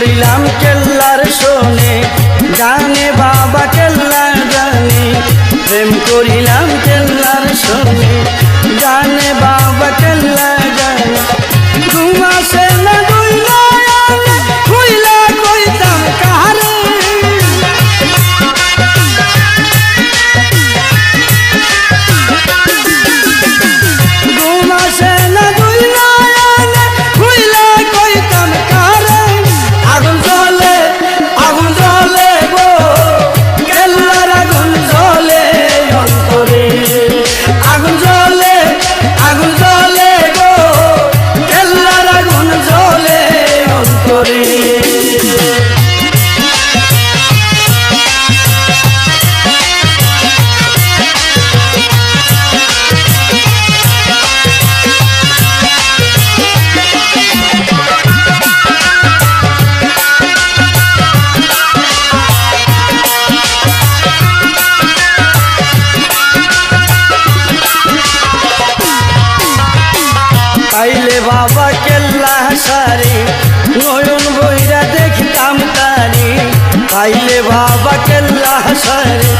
করিলাম কেল্লার শোনে हरे